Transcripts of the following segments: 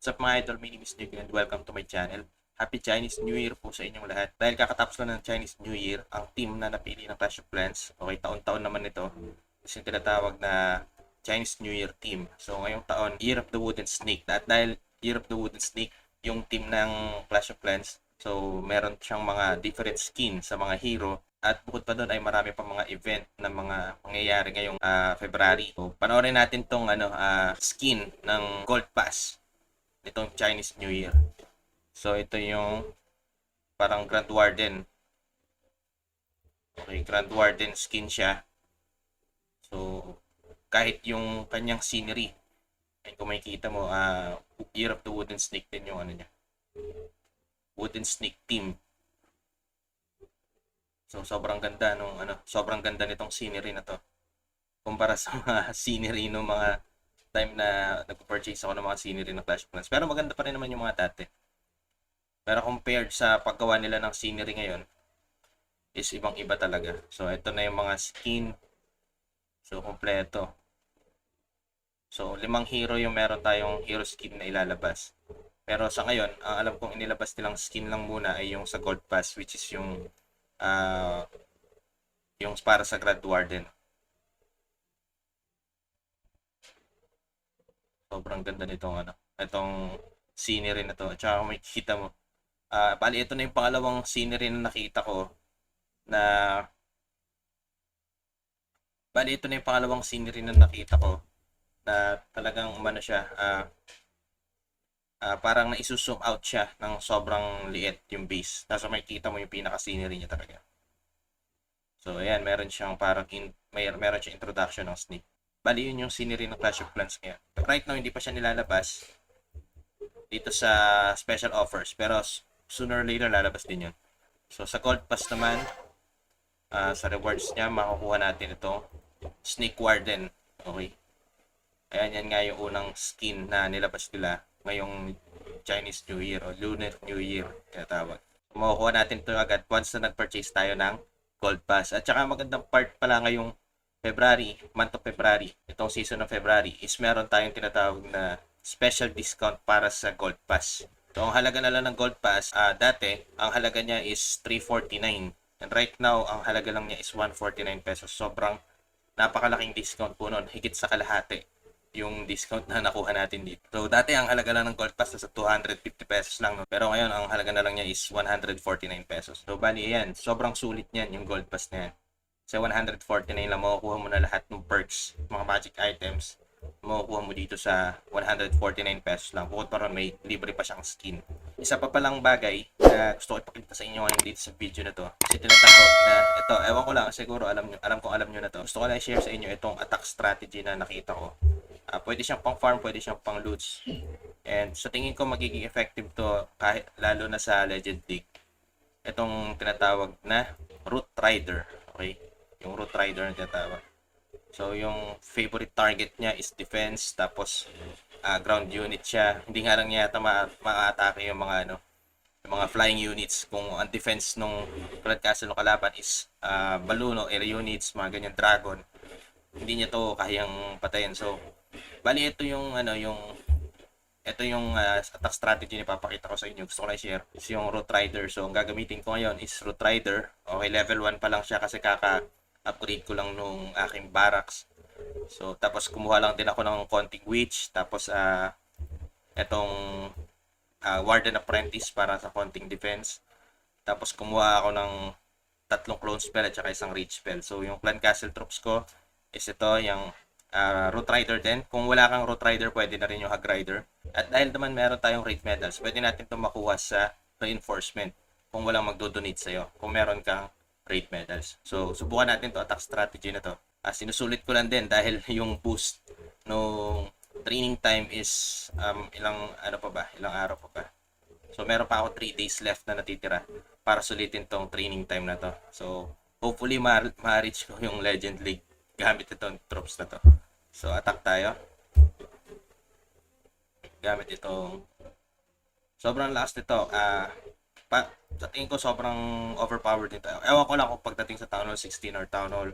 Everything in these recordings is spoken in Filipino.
What's up mga idol, my name is Nick and welcome to my channel. Happy Chinese New Year po sa inyong lahat. Dahil kakatapos lang ng Chinese New Year, ang team na napili ng Clash of Clans, okay, taon-taon naman ito, is yung tinatawag na Chinese New Year team. So ngayong taon, Year of the Wooden Snake. At dahil Year of the Wooden Snake, yung team ng Clash of Clans, so meron siyang mga different skin sa mga hero at bukod pa doon ay marami pa mga event na mga mangyayari ngayong ah, February. So, panoorin natin tong ano, ah, skin ng Gold Pass nitong Chinese New Year. So, ito yung parang Grand Warden. Okay, Grand Warden skin siya. So, kahit yung kanyang scenery, ay kung makikita mo, ah, Year of the Wooden Snake din yung ano niya. Wooden Snake team. So sobrang ganda nung ano, sobrang ganda nitong scenery na to. Kumpara sa mga scenery nung mga time na nagpo-purchase ako ng mga scenery ng Clash of Clans. Pero maganda pa rin naman yung mga dati. Pero compared sa paggawa nila ng scenery ngayon, is ibang iba talaga. So ito na yung mga skin. So kompleto. So limang hero yung meron tayong hero skin na ilalabas. Pero sa ngayon, ang alam kong inilabas nilang skin lang muna ay yung sa Gold Pass which is yung ah yung para sa Grand Warden. Sobrang ganda nitong ano, itong scenery na to. At saka makikita mo, ah bali ito na yung pangalawang scenery na nakita ko na bali ito na yung pangalawang scenery na nakita ko na talagang umano siya, ah ah, parang na-zoom out siya ng sobrang liit yung base. Tapos makikita mo yung pinaka-scenery niya talaga. So, ayan, meron siyang parang in, may, meron siyang introduction ng Snake. Bali, yun yung scenery ng Clash of Clans ngayon. Right now, hindi pa siya nilalabas dito sa special offers. Pero sooner or later, lalabas din yun. So, sa Gold Pass naman, ah, sa rewards niya, makukuha natin itong Snake Warden. Okay. Ayan, yan nga yung unang skin na nilabas nila ngayong Chinese New Year o Lunar New Year tinatawag. Makukuha natin ito agad once na nag-purchase tayo ng Gold Pass. At saka magandang part pala ngayong February, month of February, itong season ng February, is meron tayong tinatawag na special discount para sa Gold Pass. So, ang halaga na lang ng Gold Pass, ah, dati, ang halaga niya is 349. And right now, ang halaga lang niya is 149 pesos. Sobrang napakalaking discount po nun. Higit sa kalahati yung discount na nakuha natin dito. So, dati ang halaga lang ng Gold Pass sa 250 pesos lang. No? Pero ngayon, ang halaga na lang niya is 149 pesos. So, bali yan. Sobrang sulit niyan yung Gold Pass na yan. Sa 149 lang, makukuha mo na lahat ng perks, mga magic items. Makukuha mo dito sa 149 pesos lang. Bukod pa may libre pa siyang skin. Isa pa palang bagay na gusto ko ipakita sa inyo ngayon dito sa video na to. Kasi tinatawag na, ito, ewan ko lang, siguro alam nyo, alam kong alam nyo na to. Gusto ko lang i-share sa inyo itong attack strategy na nakita ko. Ah, pwede siyang pang farm, pwede siyang pang loots. And sa tingin ko magiging effective to kahit lalo na sa Legend League. Itong tinatawag na Root Rider. Okay? Yung Root Rider na tinatawag. So yung favorite target niya is defense tapos ah, ground unit siya. Hindi nga lang niya yata ma- ma-atake yung mga ano yung mga flying units kung ang defense nung Blood Castle ng kalaban is ah, balloon o air units, mga ganyan dragon. Hindi niya to kayang patayin. So Bali, ito yung ano, yung ito yung ah, attack strategy na papakita ko sa inyo. Gusto ko lang i-share. Is yung Root Rider. So, ang gagamitin ko ngayon is Root Rider. Okay, level 1 pa lang siya kasi kaka-upgrade ko lang nung aking barracks. So, tapos kumuha lang din ako ng konting witch. Tapos, ah, etong ah, Warden Apprentice para sa konting defense. Tapos, kumuha ako ng tatlong clone spell at saka isang reach spell. So, yung clan castle troops ko is ito, yung uh, root rider din. Kung wala kang root rider, pwede na rin yung hag rider. At dahil naman meron tayong rate medals, pwede natin itong makuha sa reinforcement kung walang magdo-donate sa'yo. Kung meron kang rate medals. So, subukan natin to attack strategy na to. Ah, sinusulit ko lang din dahil yung boost no training time is um, ilang ano pa ba? Ilang araw pa ba? So, meron pa ako 3 days left na natitira para sulitin tong training time na to. So, hopefully ma- ma-reach ko yung Legend League gamit itong troops na to. So, attack tayo. Gamit itong sobrang lakas nito. Ah, pa, sa tingin ko sobrang overpowered nito. Ewan ko lang kung pagdating sa Town Hall 16 or Town Hall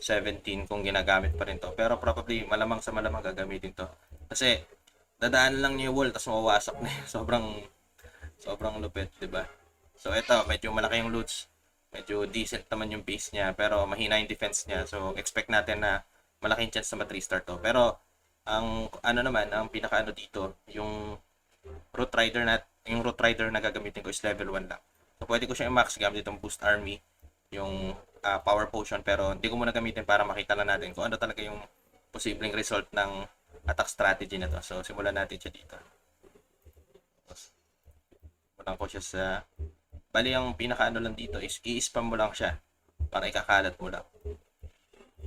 17 kung ginagamit pa rin to. Pero probably malamang sa malamang gagamitin to. Kasi dadaan lang niya yung wall tapos mawawasak na sobrang sobrang lupit di ba so ito medyo malaki yung loots medyo decent naman yung base niya pero mahina yung defense niya so expect natin na malaking chance na ma-3 star to pero ang ano naman ang pinaka ano dito yung root rider na yung root rider na gagamitin ko is level 1 lang so pwede ko siya i-max gamit itong boost army yung ah, power potion pero hindi ko muna gamitin para makita lang natin kung ano talaga yung posibleng result ng attack strategy na to. So, simulan natin siya dito. Simulan ko siya sa... Bali, ang pinaka ano lang dito is i-spam mo lang siya para ikakalat mo lang.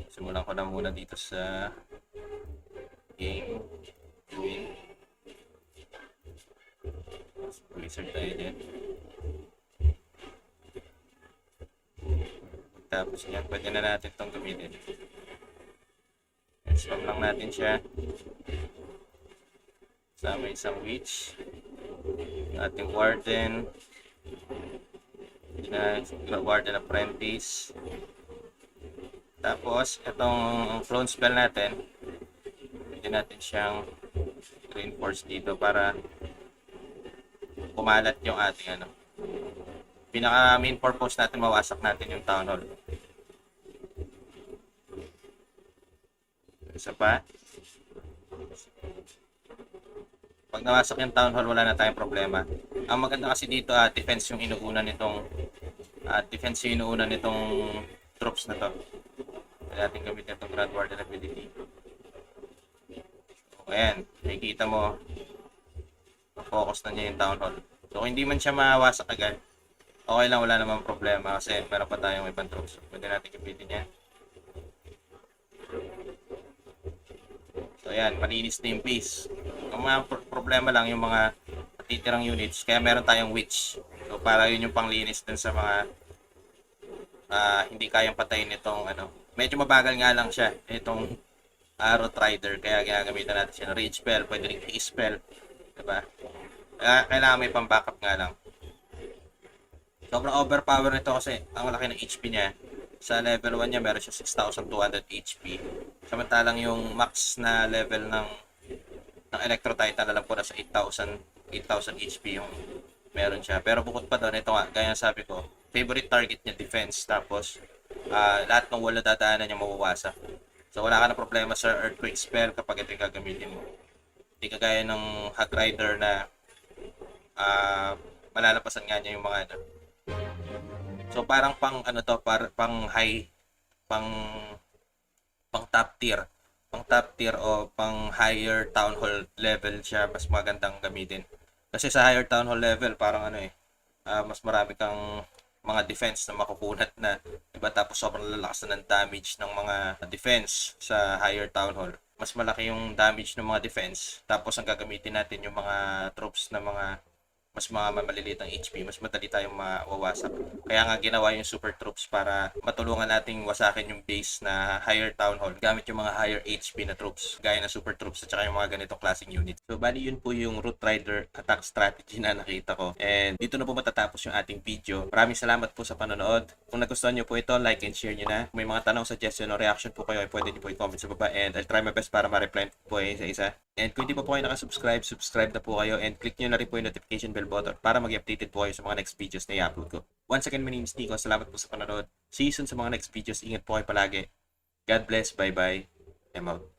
Simulan ko na muna dito sa game. Win. Wizard tayo dyan. Tapos yan, pwede na natin itong gamitin. Spam lang natin siya. Sama isang witch. Ating warden. Na, warden apprentice. Tapos, itong clone spell natin, pwede natin siyang reinforce dito para kumalat yung ating ano. Pinaka main purpose natin, mawasak natin yung town hall. Isa pa. Pag nawasak yung town hall, wala na tayong problema. Ang maganda kasi dito, ah, defense yung inuuna nitong ah, defense yung inuuna nitong troops na to. Kaya natin gamitin itong Grand Warden ability. So, ayan. Nakikita mo, focus na niya yung town hall. So, kung hindi man siya mawasak agad, okay lang, wala namang problema kasi meron pa tayong ibang troops. So, pwede natin gamitin yan. So ayan, malinis na yung base. Ang mga pro- problema lang yung mga titirang units, kaya meron tayong witch. So para yun yung panglinis dun sa mga ah, hindi kayang patayin itong ano. Medyo mabagal nga lang siya, itong Arrow Rider, kaya ginagamitan natin siya ng Rage Spell, pwede rin Key Spell. Diba? Kaya kailangan may pang-backup nga lang. Sobrang overpower nito kasi ang laki ng HP niya. Sa level 1 niya, meron siya 6,200 HP. Samantalang yung max na level ng ng Electro Titan alam ko nasa 8,000 8,000 HP yung meron siya. Pero bukod pa doon, ito nga, gaya sabi ko, favorite target niya defense. Tapos, ah, lahat ng wala dadaanan niya mawawasak. So, wala ka na problema sa Earthquake Spell kapag ito yung gagamitin mo. Hindi kagaya ng Hag Rider na ah, malalapasan nga niya yung mga ano, So parang pang ano to, par, pang high pang pang top tier. Pang top tier o pang higher town hall level siya mas magandang gamitin. Kasi sa higher town hall level parang ano eh ah, mas marami kang mga defense na makukunat na diba tapos sobrang lalakas na ng damage ng mga defense sa higher town hall mas malaki yung damage ng mga defense tapos ang gagamitin natin yung mga troops na mga mas mga maliliit ang HP, mas madali tayong mawawasak. Kaya nga ginawa yung super troops para matulungan nating wasakin yung base na higher town hall gamit yung mga higher HP na troops, gaya ng super troops at saka yung mga ganitong klaseng unit. So bali yun po yung Root Rider attack strategy na nakita ko. And dito na po matatapos yung ating video. Maraming salamat po sa panonood. Kung nagustuhan nyo po ito, like and share nyo na. Kung may mga tanong, suggestion o reaction po kayo, ay pwede nyo po i-comment sa baba and I'll try my best para ma-reply po kayo isa-isa. And kung hindi pa po kayo nakasubscribe, subscribe na po kayo and click nyo na rin po yung notification bell button para mag-updated po kayo sa mga next videos na i-upload ko. Once again, my name is Nico. Salamat po sa panonood. See you soon sa mga next videos. Ingat po kayo palagi. God bless. Bye-bye. I'm out.